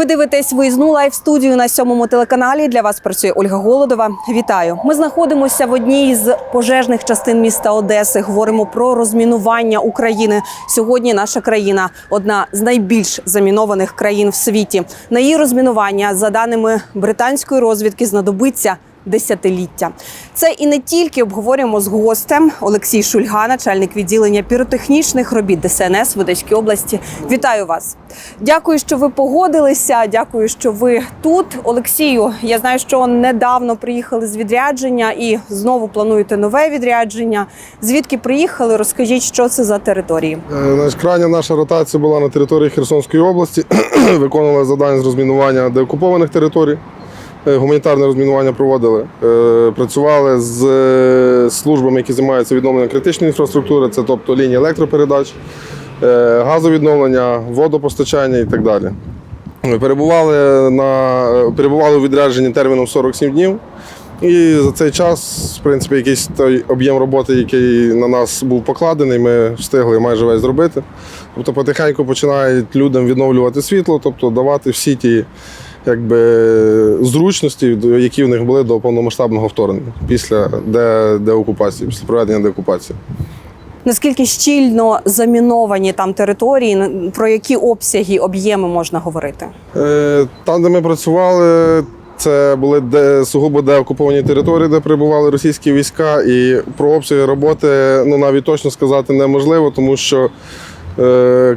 Ви дивитесь виїзну лайв студію на сьомому телеканалі. Для вас працює Ольга Голодова. Вітаю! Ми знаходимося в одній з пожежних частин міста Одеси. Говоримо про розмінування України. Сьогодні наша країна одна з найбільш замінованих країн в світі. На її розмінування, за даними британської розвідки, знадобиться. Десятиліття це і не тільки обговорюємо з гостем Олексій Шульга, начальник відділення піротехнічних робіт ДСНС в Одеській області. Вітаю вас! Дякую, що ви погодилися. Дякую, що ви тут. Олексію, я знаю, що недавно приїхали з відрядження і знову плануєте нове відрядження. Звідки приїхали? Розкажіть, що це за території? Е, крайня наша ротація була на території Херсонської області. Виконували завдання з розмінування деокупованих територій. Е, Гуманітарне розмінування проводили. Е, Працювали з е, службами, які займаються відновленням критичної інфраструктури, це тобто лінії електропередач, газовідновлення, водопостачання і так далі. Перебували, на, перебували у відрядженні терміном 47 днів. І за цей час, в принципі, якийсь той об'єм роботи, який на нас був покладений, ми встигли майже весь зробити. Тобто потихеньку починають людям відновлювати світло, тобто давати всі ті якби, зручності, які в них були до повномасштабного вторгнення після де, деокупації, після проведення деокупації. Наскільки щільно заміновані там території? Про які обсяги, об'єми можна говорити? Е, Там, де ми працювали, це були де, сугубо деокуповані території, де перебували російські війська, і про обсяги роботи ну, навіть точно сказати неможливо, тому що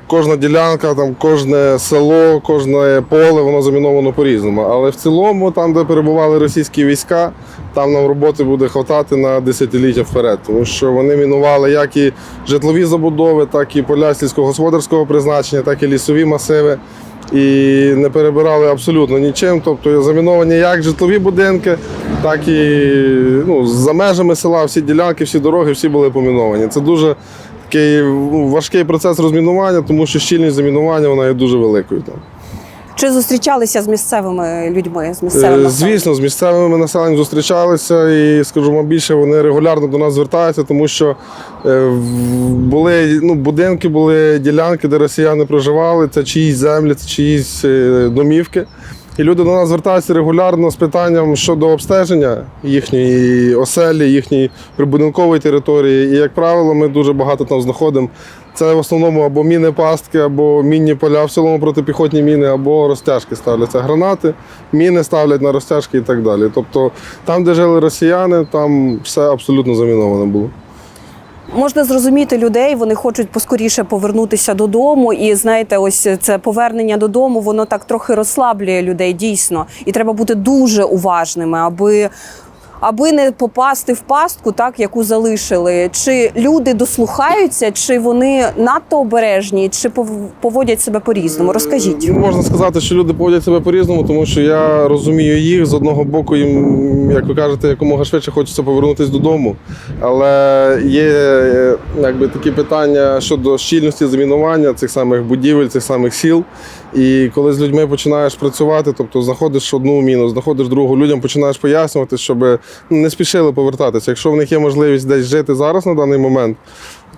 кожна ділянка, там, кожне село, кожне поле, воно заміновано по-різному. Але в цілому, там, де перебували російські війська, там нам роботи буде хватати на десятиліття вперед, тому що вони мінували як і житлові забудови, так і поля сільськогосподарського призначення, так і лісові масиви і не перебирали абсолютно нічим. Тобто заміновані як житлові будинки, так і ну, за межами села всі ділянки, всі дороги, всі були поміновані. Це дуже такий ну, важкий процес розмінування, тому що щільність замінування вона є дуже великою. Там. Чи зустрічалися з місцевими людьми? З місцевими Е. Звісно, з місцевими населенням зустрічалися і скажу вам більше, вони регулярно до нас звертаються, тому що е, були ну, будинки, були ділянки, де росіяни проживали, це чиїсь землі, це чиїсь е, домівки. І люди до нас звертаються регулярно з питанням щодо обстеження їхньої оселі, їхньої прибудинкової території. І, як правило, ми дуже багато там знаходимо. Це в основному або міни пастки, або мінні поля в цілому протипіхотні міни, або розтяжки ставляться гранати, міни ставлять на розтяжки і так далі. Тобто там, де жили росіяни, там все абсолютно заміновано було. Можна зрозуміти людей, вони хочуть поскоріше повернутися додому. І знаєте, ось це повернення додому, воно так трохи розслаблює людей дійсно. І треба бути дуже уважними, аби. Аби не попасти в пастку, так яку залишили, чи люди дослухаються, чи вони надто обережні, чи пов- поводять себе по-різному? Розкажіть. Ну, можна сказати, що люди поводять себе по-різному, тому що я розумію їх. З одного боку, їм, як ви кажете, якомога швидше хочеться повернутися додому. Але є е, якби, такі питання щодо щільності замінування цих самих будівель, цих самих сіл. І коли з людьми починаєш працювати, тобто знаходиш одну міну, знаходиш другу, людям починаєш пояснювати, щоб ну, не спішили повертатися. Якщо в них є можливість десь жити зараз на даний момент,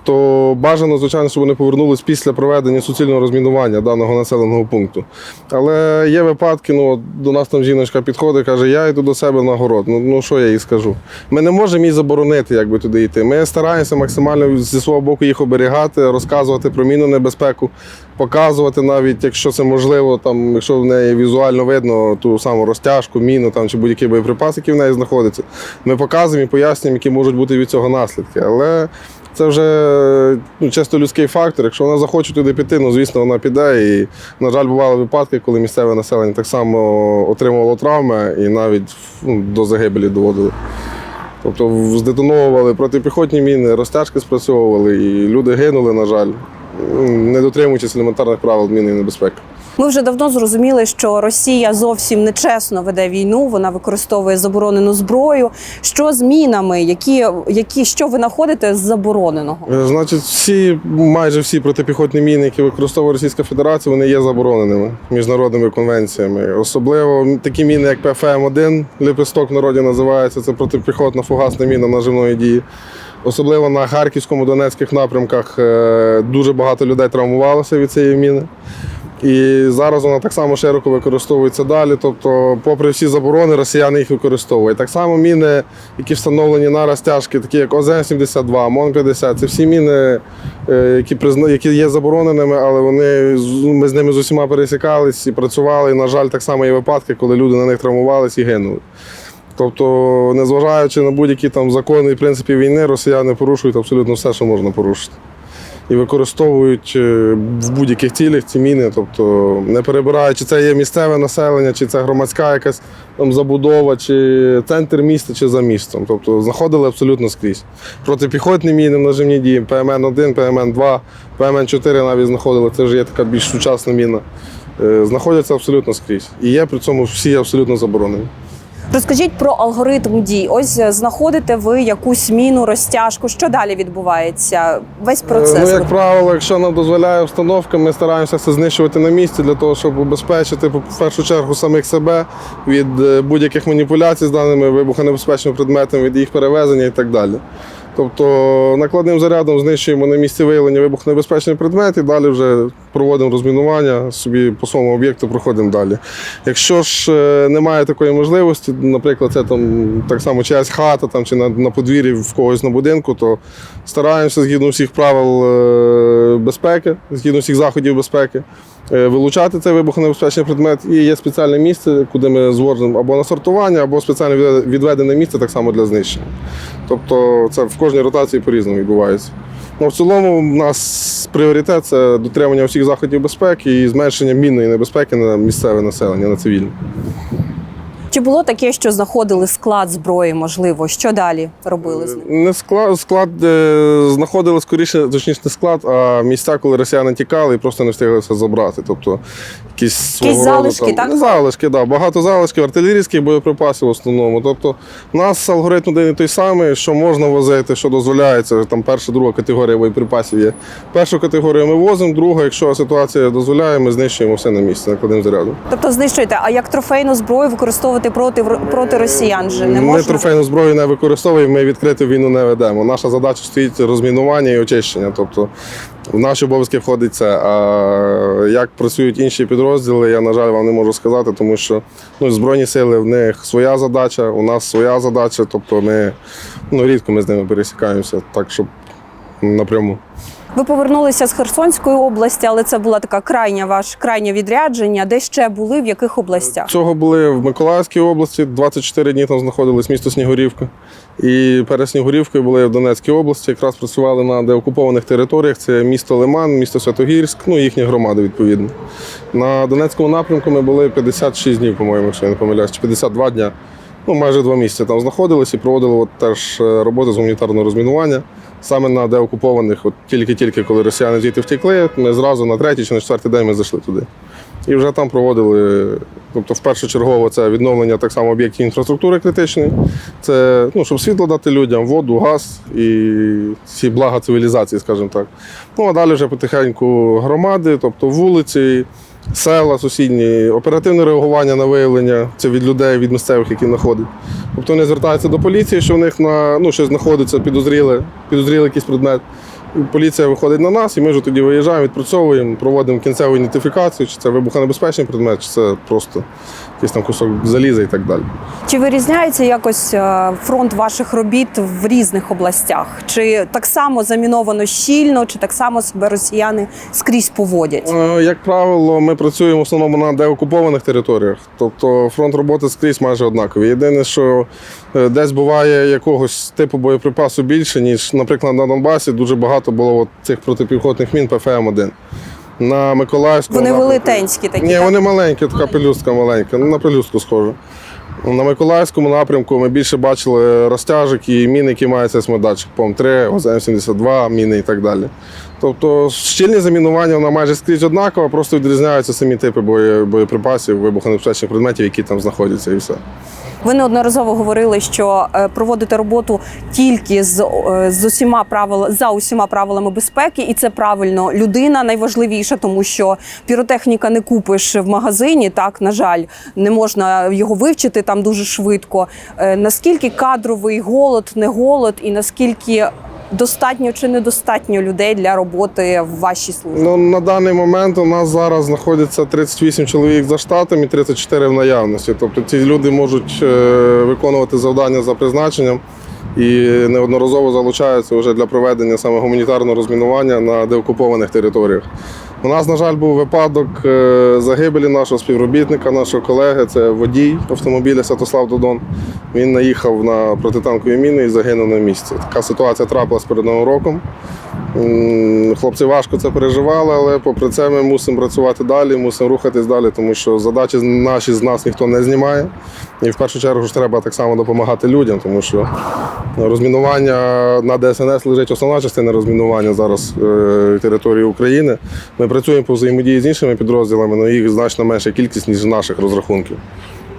то бажано, звичайно, щоб вони повернулись після проведення суцільного розмінування даного населеного пункту. Але є випадки, ну до нас там жіночка підходить, каже, я йду до себе на город. Ну, ну що я їй скажу? Ми не можемо їй заборонити, якби туди йти. Ми стараємося максимально зі свого боку їх оберігати, розказувати про мінну небезпеку, показувати навіть, якщо це можливо, там, якщо в неї візуально видно ту саму розтяжку, міну там, чи будь-який боєприпас, який в неї знаходиться. Ми показуємо і пояснюємо, які можуть бути від цього наслідки. Але це вже ну, чисто людський фактор. Якщо вона захоче туди піти, ну звісно, вона піде. І, на жаль, бували випадки, коли місцеве населення так само отримувало травми і навіть ну, до загибелі доводили. Тобто здетоновували протипіхотні міни, розтяжки спрацьовували, і люди гинули, на жаль, не дотримуючись елементарних правил мінної небезпеки. Ми вже давно зрозуміли, що Росія зовсім нечесно веде війну. Вона використовує заборонену зброю. Що з мінами? Які, які що ви знаходите з забороненого? Е, Значить, всі, майже всі протипіхотні міни, які використовує Російська Федерація, вони є забороненими міжнародними конвенціями. Особливо такі міни, як ПФМ-1, лепесток в народі називається, це протипіхотна фугасна міна наживної дії. Особливо на Харківському, Донецьких напрямках е, дуже багато людей травмувалося від цієї міни. І зараз вона так само широко використовується далі. Тобто, попри всі заборони, росіяни їх використовують. Так само міни, які встановлені на розтяжки, такі як ОЗН-72, МОН-50, це всі міни, е, які, призна... які є забороненими, але вони ми з ними з усіма пересікались і працювали. І, на жаль, так само є випадки, коли люди на них травмувались і гинули. Тобто, незважаючи на будь-які там закони і принципи війни, росіяни порушують абсолютно все, що можна порушити. І використовують е, в будь-яких цілях ці міни, тобто не перебирають, чи це є місцеве населення, чи це громадська якась там забудова, чи центр міста, чи за містом. Тобто знаходили абсолютно скрізь. Протипіхотні міни, наживні дії, ПМН-1, ПМН-2, ПМН-4 навіть знаходили. Це вже є така більш сучасна міна. Е, Знаходяться абсолютно скрізь. І є при цьому всі абсолютно заборонені. Розкажіть про алгоритм дій. Ось е, знаходите ви якусь міну, розтяжку. Що далі відбувається? Весь процес. Е, Ну, як правило, якщо нам дозволяє обстановка, ми стараємося це знищувати на місці для того, щоб убезпечити в першу чергу самих себе від е, будь-яких маніпуляцій з даними вибухонебезпечними предметами, від їх перевезення і так далі. Тобто накладним зарядом знищуємо на місці виявлення вибухонебезпечний предмет і далі вже проводимо розмінування, собі по своєму об'єкту проходимо далі. Якщо ж е, немає такої можливості, наприклад, це там так само чиясь хата там, чи на, на подвір'ї в когось на будинку, то стараємося згідно всіх правил е, безпеки, згідно всіх заходів безпеки, е, вилучати цей вибухонебезпечний предмет. І є спеціальне місце, куди ми звозимо або на сортування, або спеціально відведене місце так само для знищення. Тобто це в кожній ротації по-різному відбувається. Ну, в цілому, у нас пріоритет це дотримання всіх заходів безпеки і зменшення мінної небезпеки на місцеве населення, на цивільне. Чи було таке, що знаходили склад зброї? Можливо, що далі робили з ним? Не склад, склад е, знаходили скоріше, точніше не склад, а місця, коли росіяни тікали і просто не встигли все забрати. Тобто якісь роду залишки, там, так? Залишки, да, багато залишків, артилерійських боєприпасів в основному. Тобто, у нас алгоритм один і той самий, що можна возити, що дозволяється. Там перша, друга категорія боєприпасів є. Першу категорію ми возимо, друга, якщо ситуація дозволяє, ми знищуємо все на місці, накладемо заряду. Тобто знищуєте, а як трофейну зброю використовувати проти проти росіян? Же не Ми трофейну зброю не використовуємо, ми відкриту війну не ведемо. Наша задача стоїть розмінування і очищення. Тобто в наші обов'язки входить це. А як працюють інші підрозділи, я, на жаль, вам не можу сказати, тому що ну, Збройні сили в них своя задача, у нас своя задача. Тобто ми ну, рідко ми з ними пересікаємося, так щоб напряму. Ви повернулися з Херсонської області, але це була така крайня ваш крайнє відрядження. Де ще були, в яких областях? Цього були в Миколаївській області, 24 дні там знаходились місто Снігурівка. І перед Снігурівкою були в Донецькій області, якраз працювали на деокупованих територіях. Це місто Лиман, місто Святогірськ, ну їхні громади відповідно. На Донецькому напрямку ми були 56 днів, по-моєму, якщо я не помиляюсь, чи 52 дня. Ну, майже два місяці там знаходились і проводили от теж е, роботи з гуманітарного розмінування. Саме на деокупованих, от тільки-тільки коли росіяни звідти втекли, ми зразу на третій чи на четвертий день ми зайшли туди. І вже там проводили, тобто в першочергово це відновлення так само об'єктів інфраструктури критичної. Це ну, щоб світло дати людям, воду, газ і всі блага цивілізації, скажімо так. Ну а далі вже потихеньку громади, тобто вулиці, села сусідні, оперативне реагування на виявлення це від людей, від місцевих, які знаходять. Тобто вони звертаються до поліції, що в них на ну, щось знаходиться підозріле, підозріли якийсь предмет. Поліція виходить на нас, і ми вже тоді виїжджаємо, відпрацьовуємо, проводимо кінцеву ідентифікацію, чи це вибухонебезпечний предмет, чи це просто якийсь там кусок заліза і так далі. Чи вирізняється якось е, фронт ваших робіт в різних областях? Чи так само заміновано щільно, чи так само себе росіяни скрізь поводять? Е, Як правило, ми працюємо в основному на деокупованих територіях, тобто фронт роботи скрізь майже однаковий. Єдине, що е, десь буває якогось типу боєприпасу більше, ніж, наприклад, на Донбасі дуже багато було от цих протипіхотних мін ПФМ-1. На Миколаївському Вони напрямку- велетенські такі. Ні, так? вони маленькі, така пелюстка маленька, ну, на пелюстку схоже. На Миколаївському напрямку ми більше бачили розтяжок і міни, які мають сейсмодатчик, ПОМ-3, ОЗМ-72, міни і так далі. Тобто щільні замінування вона майже скрізь однакова, просто відрізняються самі типи бої- боєприпасів, вибухонебезпечних предметів, які там знаходяться, і все. Ви неодноразово говорили, що е, проводите роботу тільки з, е, з усіма правил за усіма правилами безпеки, і це правильно. Людина найважливіша, тому що піротехніка не купиш в магазині. Так на жаль, не можна його вивчити там дуже швидко. Е, Наскільки кадровий голод, не голод, і наскільки достатньо чи недостатньо людей для роботи в вашій службі? Ну, на даний момент у нас зараз знаходиться 38 чоловік за штатом і 34 в наявності. Тобто ці люди можуть е, виконувати завдання за призначенням і неодноразово залучаються вже для проведення саме гуманітарного розмінування на деокупованих територіях. У нас, на жаль, був випадок е, загибелі нашого співробітника, нашого колеги. Це водій автомобіля Святослав Додон. Він наїхав на протитанкові міни і загинув на місці. Така ситуація трапилась перед новим роком. Хлопці важко це переживали, але попри це ми мусимо працювати далі, мусимо рухатись далі, тому що задачі наші з нас ніхто не знімає. І в першу чергу ж треба так само допомагати людям, тому що розмінування на ДСНС лежить основна частина розмінування зараз е, території України. Ми працюємо по взаємодії з іншими підрозділами, але їх значно менша кількість, ніж наших розрахунків.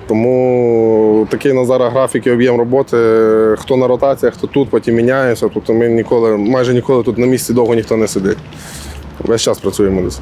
Тому такий на зараз графік і об'єм роботи. Хто на ротаціях, хто тут, потім міняється. Тобто ми ніколи, майже ніколи тут на місці довго ніхто не сидить. Весь час працюємо десь.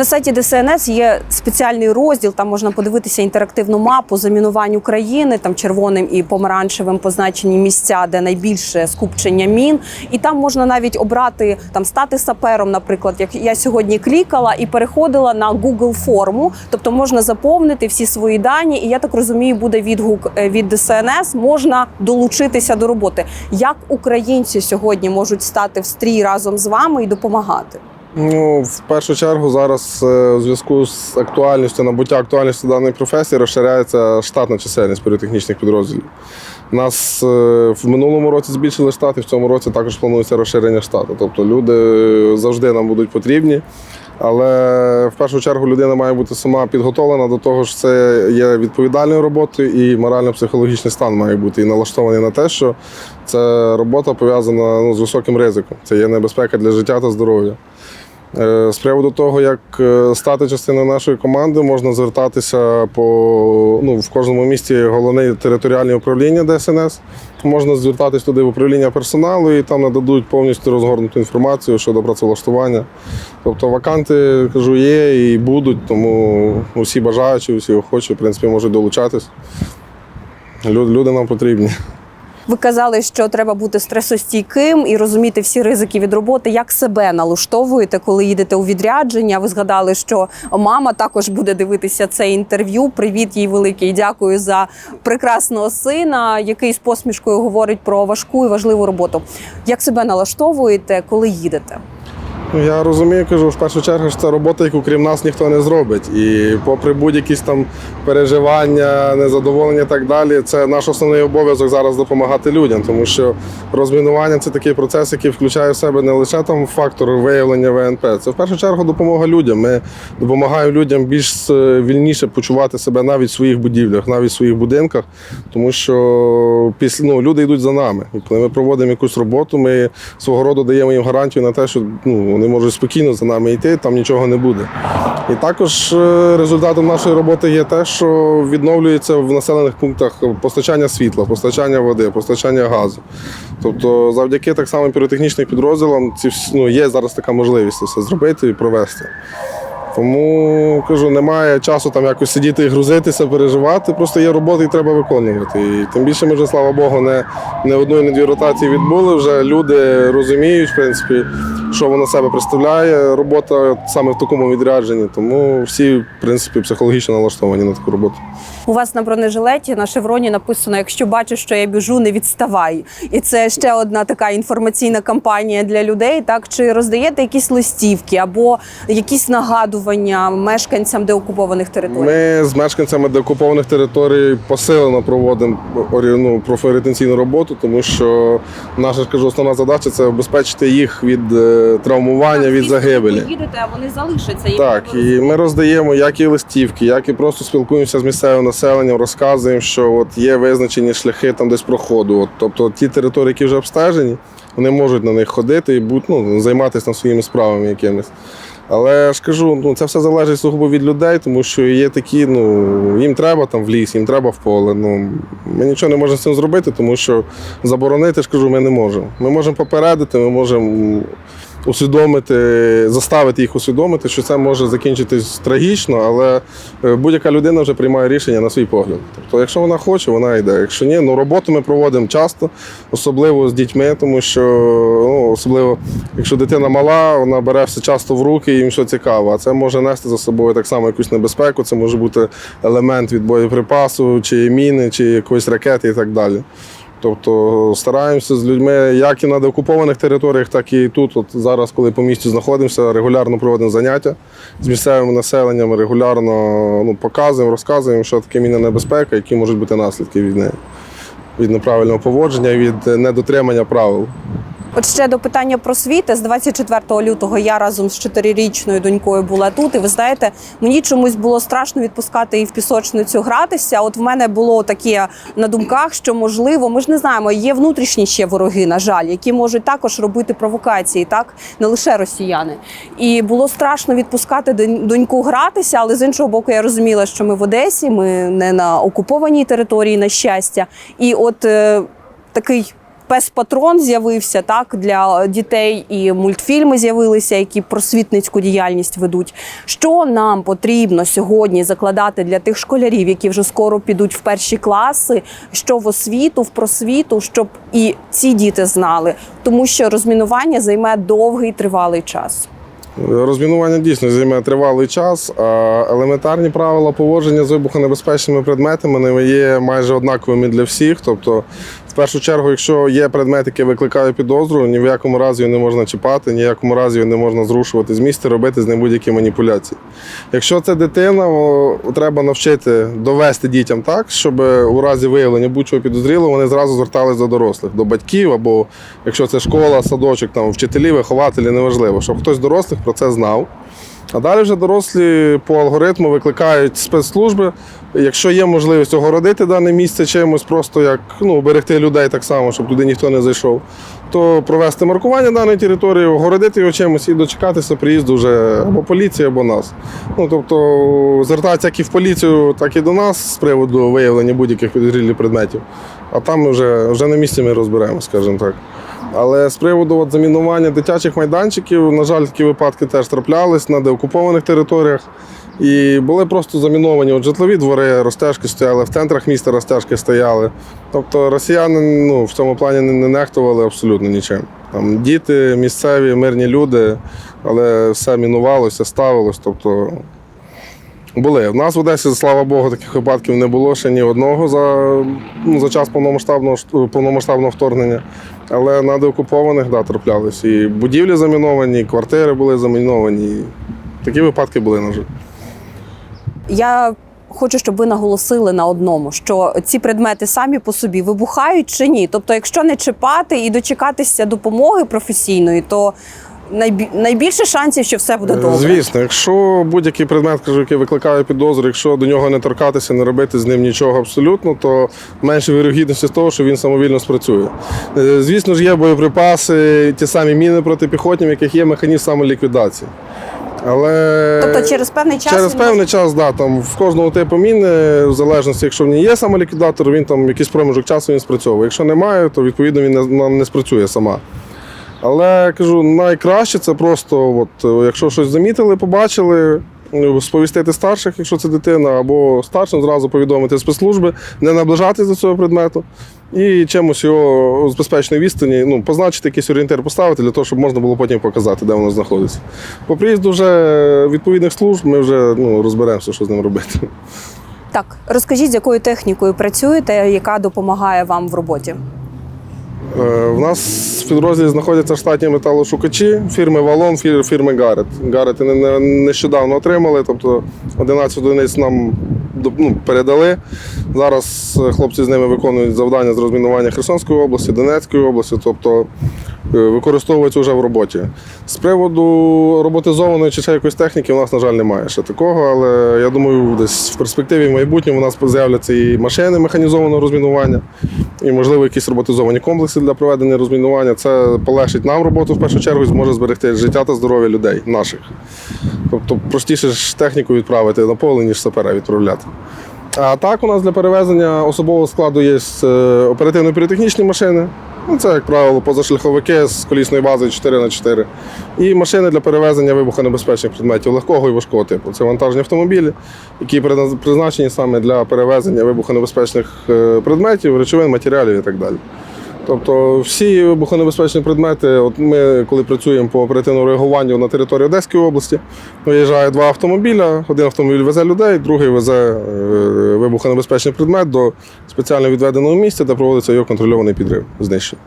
На сайті ДСНС є спеціальний розділ. Там можна подивитися інтерактивну мапу замінувань України. Там червоним і помаранчевим позначені місця, де найбільше скупчення мін. І там можна навіть обрати там стати сапером. Наприклад, як я сьогодні клікала і переходила на Google форму, тобто можна заповнити всі свої дані. І я так розумію, буде відгук е, від ДСНС. Можна долучитися до роботи. Як українці сьогодні можуть стати в стрій разом з вами і допомагати? Ну, в першу чергу, зараз е, у зв'язку з актуальністю, набуття актуальності даної професії розширяється штатна чисельність піротехнічних підрозділів. Нас е, в минулому році збільшили штат, і в цьому році також планується розширення штату. Тобто люди завжди нам будуть потрібні. Але в першу чергу людина має бути сама підготовлена до того, що це є відповідальною роботою, і морально-психологічний стан має бути і налаштований на те, що це робота пов'язана ну, з високим ризиком. Це є небезпека для життя та здоров'я. Е, З приводу того, як е, стати частиною нашої команди, можна звертатися по ну, в кожному місті головне територіальне управління ДСНС. Можна звертатись туди в управління персоналу і там нададуть повністю розгорнуту інформацію щодо працевлаштування. Тобто ваканти кажу, є і будуть, тому усі бажаючі, усі охочі, в принципі, можуть долучатись. Люди нам потрібні. Ви казали, що треба бути стресостійким і розуміти всі ризики від роботи. Як себе налаштовуєте, коли їдете у відрядження? Ви згадали, що мама також буде дивитися це інтерв'ю. Привіт їй великий. Дякую за прекрасного сина, який з посмішкою говорить про важку і важливу роботу. Як себе налаштовуєте, коли їдете? Ну, я розумію, кажу, в першу чергу, що це робота, яку крім нас ніхто не зробить. І попри будь-які там переживання, незадоволення і так далі, це наш основний обов'язок зараз допомагати людям, тому що розмінування це такий процес, який включає в себе не лише там фактор виявлення ВНП, це в першу чергу допомога людям. Ми допомагаємо людям більш е, вільніше почувати себе навіть в своїх будівлях, навіть в своїх будинках, тому що після ну, люди йдуть за нами. І коли ми проводимо якусь роботу, ми свого роду даємо їм гарантію на те, що ну, вони можуть спокійно за нами йти, там нічого не буде. І також е, результатом нашої роботи є те, що відновлюється в населених пунктах постачання світла, постачання води, постачання газу. Тобто, завдяки так само піротехнічним підрозділам ці ну, є зараз така можливість все зробити і провести. Тому кажу, немає часу там якось сидіти і грузитися, переживати. Просто є робота і треба виконувати. І тим більше ми вже, слава Богу, не, не одну і не дві ротації відбули. Вже люди розуміють, в принципі, що вона себе представляє. Робота саме в такому відрядженні. Тому всі, в принципі, психологічно налаштовані на таку роботу. У вас на бронежилеті на шевроні написано: якщо бачиш, що я біжу, не відставай. І це ще одна така інформаційна кампанія для людей. Так чи роздаєте якісь листівки або якісь нагадування мешканцям деокупованих територій? Ми з мешканцями деокупованих територій посилено проводимо ну, профорієнтаційну роботу, тому що наша ж кажу, основна задача це обезпечити їх від е, травмування, від загибелі. Ви їдете, а вони залишаться. їм Так, і ми роздаємо як і листівки, як і просто спілкуємося з місцевим населенням, розказуємо, що от є визначені шляхи там десь проходу. От, тобто ті території, які вже обстежені, вони можуть на них ходити і будуть ну, займатися там своїми справами якимись. Але ж кажу, ну це все залежить сугубо від людей, тому що є такі, ну їм треба там в ліс, їм треба в поле. Ну ми нічого не можемо з цим зробити, тому що заборонити ж кажу, ми не можемо. Ми можемо попередити, ми можемо усвідомити, заставити їх усвідомити, що це може закінчитись трагічно, але е, будь-яка людина вже приймає рішення на свій погляд. Тобто, якщо вона хоче, вона йде. Якщо ні, ну роботу ми проводимо часто, особливо з дітьми, тому що ну, особливо, якщо дитина мала, вона бере все часто в руки, їм все цікаво. А це може нести за собою так само якусь небезпеку. Це може бути елемент від боєприпасу, чи міни, чи якоїсь ракети і так далі. Тобто стараємося з людьми як і на деокупованих територіях, так і тут. От зараз, коли по місті знаходимося, регулярно проводимо заняття з місцевим населенням, регулярно ну, показуємо, розказуємо, що таке мінна небезпека, які можуть бути наслідки від неї, від неправильного поводження, від недотримання правил. От ще до питання про світи. З 24 лютого я разом з чотирирічною донькою була тут. І ви знаєте, мені чомусь було страшно відпускати її в пісочницю гратися. От в мене було таке на думках, що можливо, ми ж не знаємо, є внутрішні ще вороги, на жаль, які можуть також робити провокації, так не лише росіяни. І було страшно відпускати доньку гратися, але з іншого боку, я розуміла, що ми в Одесі, ми не на окупованій території, на щастя. І от е, такий пес-патрон з'явився так для дітей, і мультфільми з'явилися, які просвітницьку діяльність ведуть. Що нам потрібно сьогодні закладати для тих школярів, які вже скоро підуть в перші класи, що в освіту, в просвіту, щоб і ці діти знали, тому що розмінування займе довгий тривалий час. Розмінування дійсно займе тривалий час, елементарні правила поводження з вибухонебезпечними предметами не є майже однаковими для всіх. Тобто, в першу чергу, якщо є предмет, який викликає підозру, ні в якому разі його не можна чіпати, ні в якому разі його не можна зрушувати з місця, робити з ним будь-які маніпуляції. Якщо це дитина, треба навчити довести дітям так, щоб у разі виявлення будь-чого підозрілого вони зразу звертались до дорослих, до батьків, або якщо це школа, садочок, там вчителі, вихователі, неважливо, щоб хтось дорослих про це знав. А далі вже дорослі по алгоритму викликають спецслужби. Якщо є можливість огородити дане місце чимось, просто як ну, уберегти людей так само, щоб туди ніхто не зайшов, то провести маркування даної території, огородити його чимось і дочекатися приїзду вже або поліції, або нас. Ну, тобто звертатися як і в поліцію, так і до нас з приводу виявлення будь-яких підозрілих предметів. А там ми вже, вже на місці ми розберемо, скажімо так. Але з приводу от, замінування дитячих майданчиків, на жаль, такі випадки теж траплялись на деокупованих територіях. І були просто заміновані от житлові двори, розтяжки стояли, в центрах міста розтяжки стояли. Тобто росіяни ну, в цьому плані не, не нехтували абсолютно нічим. Там діти, місцеві, мирні люди, але все мінувалося, ставилось. Тобто були. В нас в Одесі, слава Богу, таких випадків не було ще ні одного за, ну, за час повномасштабного, повномасштабного вторгнення. Але на деокупованих да, траплялись. І будівлі заміновані, і квартири були заміновані. І такі випадки були, на жаль. Я хочу, щоб ви наголосили на одному, що ці предмети самі по собі вибухають чи ні. Тобто, якщо не чіпати і дочекатися допомоги професійної, то найбі- найбільше шансів, що все буде добре. Звісно, якщо будь-який предмет, кажу, який викликає підозру, якщо до нього не торкатися, не робити з ним нічого абсолютно, то менше вірогідності з того, що він самовільно спрацює. Е, Звісно ж, є боєприпаси, ті самі міни протипіхотні, в яких є механізм самоліквідації. Але Тобто через певний час через він певний час, да, там в кожного типу міни, в залежності, якщо в ній є самоліквідатор, він там якийсь проміжок часу він спрацьовує. Якщо немає, то відповідно він не, не спрацює сама. Але кажу, найкраще це просто, от, якщо щось замітили, побачили, сповістити старших, якщо це дитина, або старшим зразу повідомити спецслужби, не наближатись до цього предмету і чимось його з безпечної відстані, ну, позначити якийсь орієнтир поставити для того, щоб можна було потім показати, де воно знаходиться. По приїзду вже відповідних служб ми вже ну, розберемося, що з ним робити. так розкажіть, з якою технікою працюєте, яка допомагає вам в роботі? Е, В нас в підрозділі знаходяться штатні металошукачі фірми Валон, фірми Гарет. Не- нещодавно отримали, тобто 11 одиниць нам ну, передали. Зараз е, хлопці з ними виконують завдання з розмінування Херсонської області, Донецької області, тобто е, використовуються вже в роботі. З приводу роботизованої чи ще якоїсь техніки, у нас, на жаль, немає ще такого, але я думаю, десь в перспективі в майбутньому у нас з'являться і машини механізованого розмінування, і, можливо, якісь роботизовані комплекси для проведення розмінування. Це полегшить нам роботу в першу чергу і зможе зберегти життя та здоров'я людей наших. Тобто простіше ж техніку відправити на поле, ніж сапера відправляти. А так у нас для перевезення особового складу є е, оперативно-піротехнічні машини, Ну, це, як правило, позашляховики з колісною базою 4х4. І машини для перевезення вибухонебезпечних предметів легкого і важкого типу. Це вантажні автомобілі, які призначені саме для перевезення вибухонебезпечних е, предметів, речовин, матеріалів і так далі. Тобто всі вибухонебезпечні предмети, от ми коли працюємо по оперативному реагуванню на території Одеської області, виїжджає два автомобіля. Один автомобіль везе людей, другий везе е, вибухонебезпечний предмет до спеціально відведеного місця, де проводиться його контрольований підрив, знищення.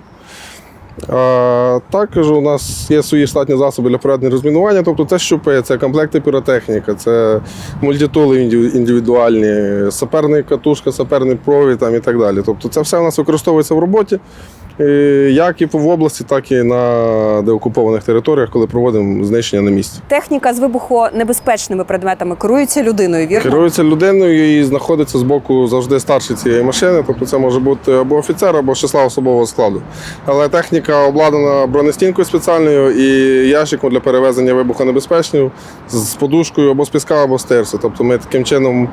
А, також у нас є свої штатні засоби для проведення розмінування, тобто це щупи, це комплекти піротехніка, це мультитули індивідуальні, саперна катушка, саперний провід там, і так далі. Тобто це все у нас використовується в роботі, як і в області, так і на деокупованих територіях, коли проводимо знищення на місці. Техніка з вибухонебезпечними предметами керується людиною, вірно? Керується людиною і знаходиться з боку завжди старший цієї машини. Тобто це може бути або офіцер, або числа особового складу. Але техніка обладнана бронестінкою спеціальною і ящиком для перевезення вибухонебезпечних з подушкою або з піска, або з тирси. Тобто ми таким чином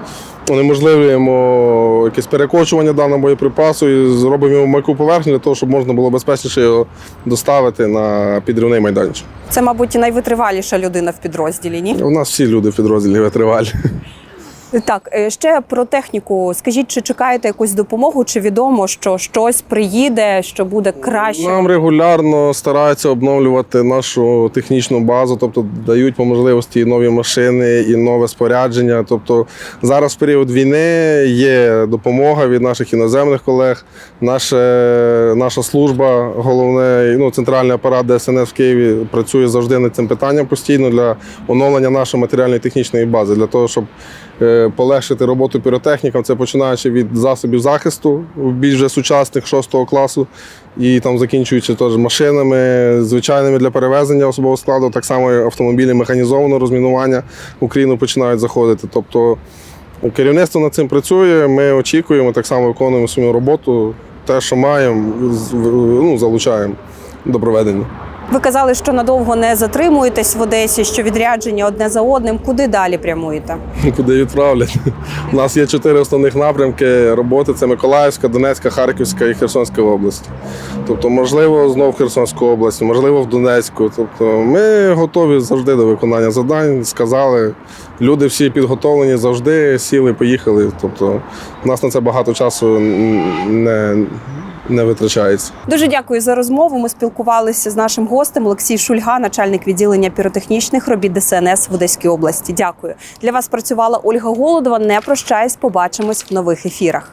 унеможливлюємо якесь перекочування даного боєприпасу і зробимо його м'яку поверхню для того, щоб можна було безпечніше його доставити на підривний майданчик. Це, мабуть, найвитриваліша людина в підрозділі, ні? У нас всі люди в підрозділі витривалі. Так, е, ще про техніку. Скажіть, чи чекаєте якусь допомогу, чи відомо, що щось приїде, що буде краще? Нам регулярно стараються обновлювати нашу технічну базу, тобто дають по можливості нові машини, і нове спорядження. Тобто зараз в період війни є допомога від наших іноземних колег. Наша, наша служба, головне, ну, центральний апарат ДСНС в Києві працює завжди над цим питанням постійно для оновлення нашої матеріальної технічної бази, для того, щоб е, полегшити роботу піротехнікам. Це починаючи від засобів захисту більш сучасних 6 класу, і там закінчуючи теж машинами, звичайними для перевезення особового складу, так само і автомобілі механізованого розмінування в Україну починають заходити. Тобто керівництво над цим працює. Ми очікуємо, так само виконуємо свою роботу. Те, що маємо, ну, залучаємо до проведення. Ви казали, що надовго не затримуєтесь в Одесі, що відрядження одне за одним. Куди далі прямуєте? Куди відправлять? У нас є чотири основних напрямки роботи: це Миколаївська, Донецька, Харківська і Херсонська область. Тобто, можливо, знов в Херсонську область, можливо, в Донецьку. Тобто, ми готові завжди до виконання завдань. Сказали, люди всі підготовлені завжди, сіли, поїхали. Тобто, у нас на це багато часу не, не витрачається. Дуже дякую за розмову. Ми спілкувалися з нашим гостем Олексій Шульга, начальник відділення піротехнічних робіт ДСНС в Одеській області. Дякую. Для вас працювала Ольга Голодова. Не прощаюсь, побачимось в нових ефірах.